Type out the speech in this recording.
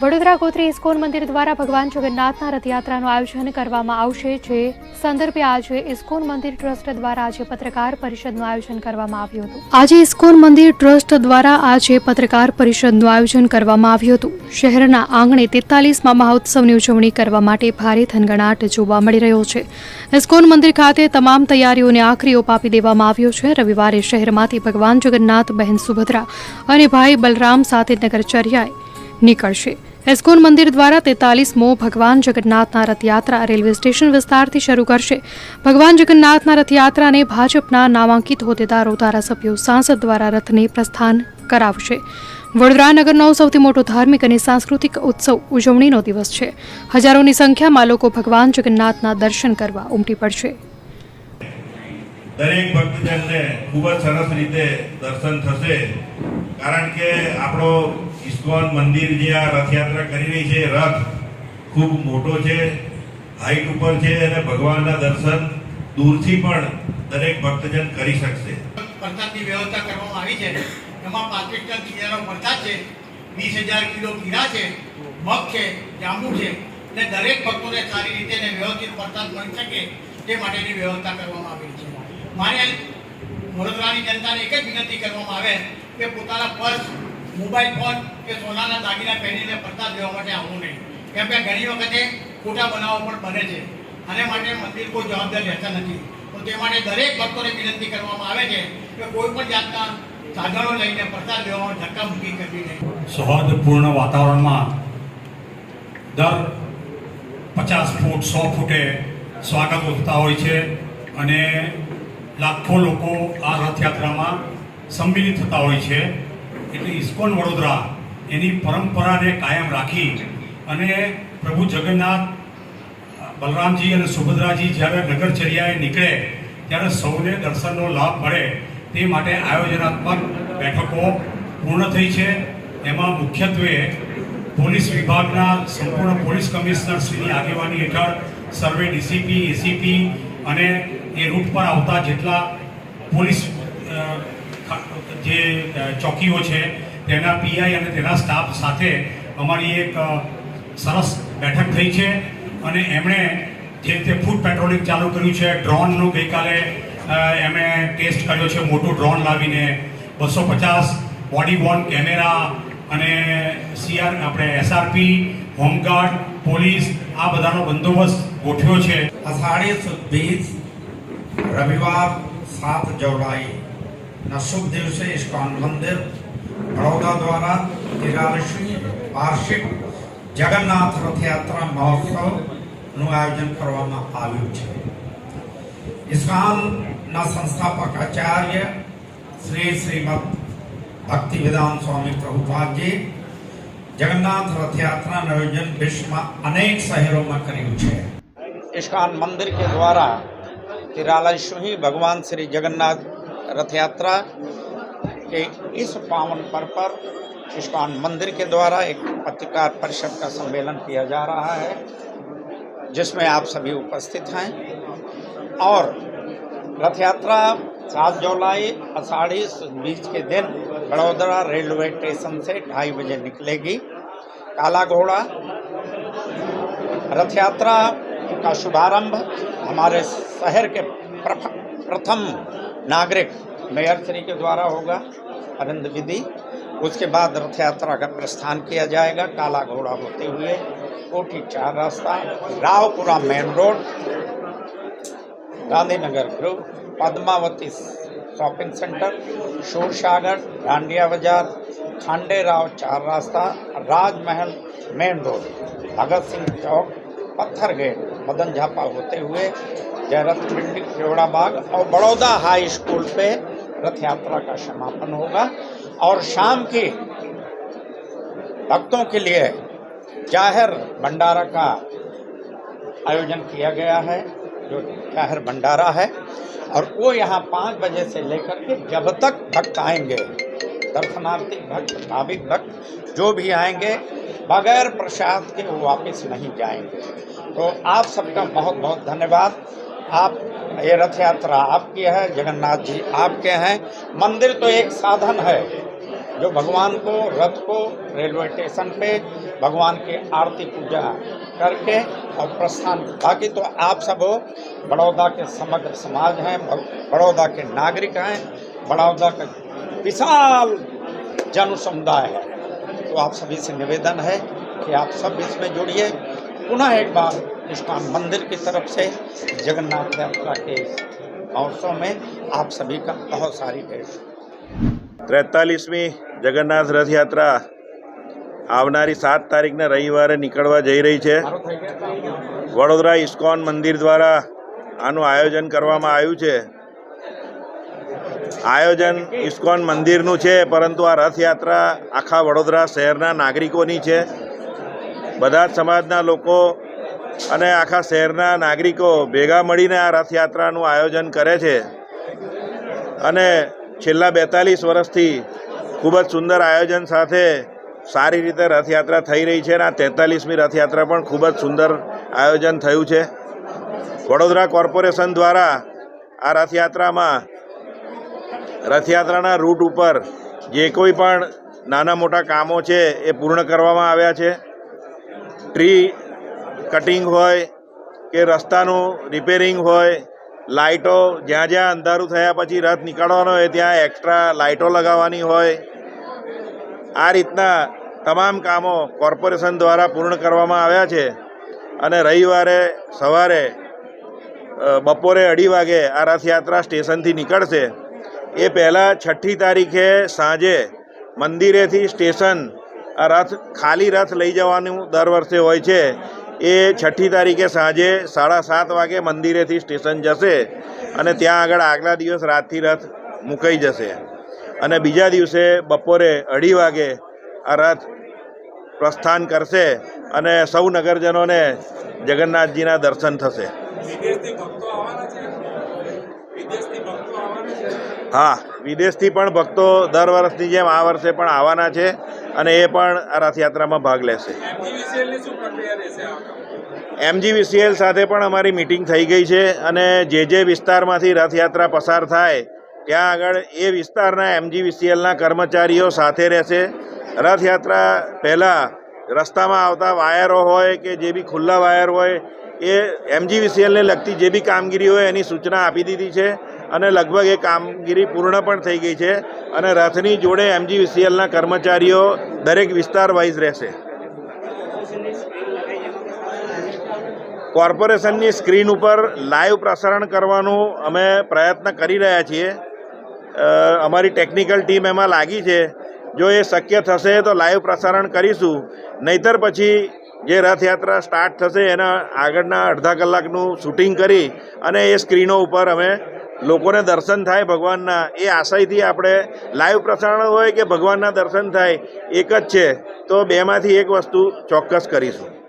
Vadodara Gotri ISKCON મંદિર દ્વારા ભગવાન જગન્નાથના રથયાત્રાનું આયોજન કરવામાં આવશે, જે સંદર્ભે આજે ઇસ્કોન મંદિર ટ્રસ્ટ દ્વારા આજે પત્રકાર પરિષદનું આયોજન કરવામાં આવ્યું હતું. આજે ઇસ્કોન મંદિર ટ્રસ્ટ દ્વારા આજે પત્રકાર પરિષદનું આયોજન કરવામાં આવ્યું હતું. શહેરના આંગણે તેતાલીસમાં મહોત્સવની ઉજવણી કરવા માટે ભારે થનગણાટ જોવા મળી રહ્યો છે. ઇસ્કોન મંદિર ખાતે તમામ તૈયારીઓને આખરી ઓપ આપી દેવામાં આવ્યો છે. રવિવારે શહેરમાંથી ભગવાન જગન્નાથ, બહેન સુભદ્રા અને ભાઈ બલરામ સાથે નગરચર્યાએ નીકળશે. એસ્કોન મંદિર દ્વારા તેતાલીસમો ભગવાન જગન્નાથના રથયાત્રા રેલવે સ્ટેશન વિસ્તારથી શરૂ કરશે. ભગવાન જગન્નાથના રથયાત્રાને ભાજપના નામાંકિત હોદ્દેદારો, ધારાસભ્યો, સાંસદ દ્વારા રથને પ્રસ્થાન કરાવશે. વડોદરા નગરનો સૌથી મોટો ધાર્મિક અને સાંસ્કૃતિક ઉત્સવ ઉજવણીનો દિવસ છે. હજારોની સંખ્યામાં લોકો ભગવાન જગન્નાથના દર્શન કરવા ઉમટી પડશે. દરેક ભક્તજનને ખૂબ જ સરસ રીતે દર્શન થશે. કારણ કે આપણો ઇસ્કોન મંદિર જે આ રથયાત્રા કરી રહી છે રથ ખૂબ મોટો છે હાઈટ ઉપર છે અને ભગવાનના દર્શન દૂરથી પણ દરેક ભક્તજન કરી શકશે. પ્રસાદની વ્યવસ્થા કરવામાં આવી છે. એમાં પાંત્રીસ ટન કિનારો પ્રસાદ છે, વીસ હજાર કિલો કીરા છે, મગ છે, જાંબુ છે. અને દરેક ભક્તોને સારી રીતે વ્યવસ્થિત પ્રસાદ મળી શકે તે માટેની વ્યવસ્થા કરવામાં આવી છે. મારે વડોદરાની જનતાને એક જ વિનંતી કરવામાં આવે કે પોતાના પર્સ મોબાઈલ ફોન કે સોનાના દાગીના પહેરીને પ્રસાદ લેવા માટે આવવું નહીં. કેમ કે ઘણી વખતે ખોટા બનાવો પણ બને છે. આને માટે મંદિર કોઈ જવાબદાર રહેતા નથી. તો તે માટે દરેક ભક્તોને વિનંતી કરવામાં આવે છે કે કોઈ પણ જાતના સાધનો લઈને પ્રસાદ લેવામાં ધક્કામુક્કી કરવી નહીં. સૌહાર્દપૂર્ણ વાતાવરણમાં દર પચાસ ફૂટ, સો ફૂટે સ્વાગતો થતા હોય છે અને લાખો લોકો આ રથયાત્રામાં સંમિલિત થતા હોય છે. એટલે ઇસ્કોન વડોદરા એની પરંપરાને કાયમ રાખી અને પ્રભુ જગન્નાથ, બલરામજી અને સુભદ્રાજી જ્યારે નગરચર્યાએ નીકળે, ત્યારે સૌને દર્શનનો લાભ મળે તે માટે આયોજનાત્મક બેઠકો પૂર્ણ થઈ છે. એમાં મુખ્યત્વે પોલીસ વિભાગના સંપૂર્ણ પોલીસ કમિશનર શ્રીની આગેવાની હેઠળ સર્વે ડીસીપી, એસીપી અને એ રૂટ પર આવતા જેટલા પોલીસ જે ચોકીઓ છે, તેના પીઆઈ અને તેના સ્ટાફ સાથે અમારી એક સરસ બેઠક થઈ છે અને એમણે જે રીતે ફૂડ પેટ્રોલિંગ ચાલુ કર્યું છે ડ્રોનનું ગઈકાલે એમણે ટેસ્ટ કર્યો છે, મોટું ડ્રોન લાવીને બસો પચાસ બોડી વોર્ન કેમેરા અને સીઆર આપણે એસઆરપી હોમગાર્ડ પોલીસ આ બધાનો બંદોબસ્ત ગોઠવ્યો છે. અષાઢી સુદ બીજ રવિવાર સાત જુલાઈ ના શુભ દિવસે ઇસ્કોન મંદિર વડોદરા દ્વારા નિરાલશ્મી વાર્ષિક જગન્નાથ રથયાત્રા મહોત્સવનું આયોજન કરવામાં આવ્યું છે. ઇસ્કાનના સંસ્થાપક આચાર્ય શ્રી શ્રીમદ ભક્તિવેદાંત સ્વામી પ્રભુપાદજી જગન્નાથ રથયાત્રાનું આયોજન વિશ્વમાં અનેક શહેરોમાં કર્યું છે. ઇસ્કાન મંદિર કે દ્વારા તિરાલશ્મી ભગવાન શ્રી જગન્નાથ रथ यात्रा के इस पावन पर्व पर इस्कॉन मंदिर के द्वारा एक पत्रकार परिषद का सम्मेलन किया जा रहा है, जिसमें आप सभी उपस्थित हैं। और रथ यात्रा सात जुलाई आषाढ़ी बीच के दिन बड़ोदरा रेलवे स्टेशन से ढाई बजे निकलेगी। काला घोड़ा रथ यात्रा का शुभारंभ हमारे शहर के प्रथम नागरिक मेयर श्री के द्वारा होगा आनंद विधि। उसके बाद रथ यात्रा का प्रस्थान किया जाएगा, काला घोड़ा होते हुए, कोठी चार रास्ता, Raopura main road, Gandhinagar group, Padmavati shopping centre Shor Sagar Dandiya Bazaar Khande Rao चार रास्ता, राजमहल मेन रोड, भगत सिंह चौक पत्थर गेट मदन झापा होते हुए जयरथ मंडी केवड़ा बाग और बड़ौदा हाई स्कूल पे रथ यात्रा का समापन होगा। और शाम की भक्तों के लिए ज़ाहिर भंडारा का आयोजन किया गया है, जो ज़ाहिर भंडारा है। और वो यहाँ पाँच बजे से लेकर के जब तक भक्त आएँगे, दर्शनार्थी भक्त, भाविक भक्त, जो भी आएँगे, बगैर प्रसाद के वो वापस नहीं जाएँगे। तो आप सबका बहुत बहुत धन्यवाद। आप, ये रथ यात्रा आपकी है, जगन्नाथ जी आपके हैं। मंदिर तो एक साधन है, जो भगवान को, रथ को, रेलवे स्टेशन पे भगवान की आरती, पूजा करके और प्रस्थान। बाकी तो आप सब बड़ौदा के समग्र समाज हैं बड़ौदा के नागरिक हैं, बड़ौदा का विशाल जन समुदाय है। तो आप सभी से निवेदन है कि आप सब इसमें जुड़िए। पुनः एक बार इस्कॉन मंदिर की तरफ से जगन्नाथ यात्रा के महोत्सव में आप सभी का बहुत सारी भेंट ત્રેતાલીસમી જગન્નાથ રથયાત્રા આવનારી સાત તારીખના રવિવારે નીકળવા જઈ રહી છે વડોદરા ઇસ્કોન મંદિર દ્વારા આનું આયોજન કરવામાં આવ્યું છે આયોજન ઇસ્કોન મંદિરનું છે પરંતુ આ રથયાત્રા આખા વડોદરા શહેરના નાગરિકોની છે બધા જ સમાજના લોકો અને આખા શહેરના નાગરિકો ભેગા મળીને આ રથયાત્રાનું આયોજન કરે છે. અને છેલ્લા બેતાલીસ વર્ષથી ખૂબ જ સુંદર આયોજન સાથે સારી રીતે રથયાત્રા થઈ રહી છે અને આ તેતાલીસમી રથયાત્રા પણ ખૂબ જ સુંદર આયોજન થયું છે. વડોદરા કોર્પોરેશન દ્વારા આ રથયાત્રામાં રથયાત્રાના રૂટ ઉપર જે કોઈ પણ નાના મોટા કામો છે એ પૂર્ણ કરવામાં આવ્યા છે. ટ્રી કટિંગ હોય કે રસ્તાનું રિપેરિંગ હોય, લાઇટો જ્યાં જ્યાં અંધારું થયા પછી રથ નીકળવાનો હોય, ત્યાં એક્સ્ટ્રા લાઇટો લગાવવાની હોય. આ રીતના તમામ કામો કોર્પોરેશન દ્વારા પૂર્ણ કરવામાં આવ્યા છે. અને રવિવારે સવારે બપોરે અઢી વાગે આ રથયાત્રા સ્ટેશનથી નીકળશે. એ પહેલાં છઠ્ઠી તારીખે સાંજે મંદિરેથી સ્ટેશન આ રથ ખાલી રથ લઈ જવાનું દર વર્ષે હોય છે. એ છઠ્ઠી તારીખે સાંજે સાડા સાત વાગે મંદિરેથી સ્ટેશન જશે અને ત્યાં આગળ આગલા દિવસ રાતથી રથ મુકાઈ જશે. અને બીજા દિવસે બપોરે અઢી વાગે આ રથ પ્રસ્થાન કરશે અને સૌ નગરજનોને જગન્નાથજીના દર્શન થશે. હા વિદેશથી પણ ભક્તો દર વર્ષની જેમ આ વર્ષે પણ આવવાના છે અને એ પણ આ રથયાત્રામાં ભાગ લેશે. એમજીવીસીએલ સાથે પણ અમારી મિટિંગ થઈ ગઈ છે અને જે જે વિસ્તારમાંથી રથયાત્રા પસાર થાય ત્યાં આગળ એ વિસ્તારના એમજીવીસીએલના કર્મચારીઓ સાથે રહેશે. રથયાત્રા પહેલાં રસ્તામાં આવતા વાયરો હોય કે જે બી ખુલ્લા વાયર હોય એ એમજીવીસીએલને લગતી જે બી કામગીરી હોય એની સૂચના આપી દીધી છે અને લગભગ એ કામગીરી પૂર્ણ પણ થઈ ગઈ છે અને રથની જોડે એમજીવીસીએલના કર્મચારીઓ દરેક વિસ્તાર વાઇઝ રહેશે. કોર્પોરેશનની સ્ક્રીન ઉપર લાઈવ પ્રસારણ કરવાનું અમે પ્રયત્ન કરી રહ્યા છીએ. અમારી ટેકનિકલ ટીમ એમાં લાગી છે. જો એ શક્ય થશે તો લાઈવ પ્રસારણ કરીશું. નહીતર પછી જે રથયાત્રા સ્ટાર્ટ થશે, એના આગળના અડધા કલાકનું શૂટિંગ કરી અને એ સ્ક્રીનો ઉપર અમે લોકોને દર્શન થાય ભગવાનના. એ આશયથી આપણે લાઈવ પ્રસારણ હોય કે ભગવાનના દર્શન થાય, એક જ છે. તો બેમાંથી એક વસ્તુ ચોક્કસ કરીશું.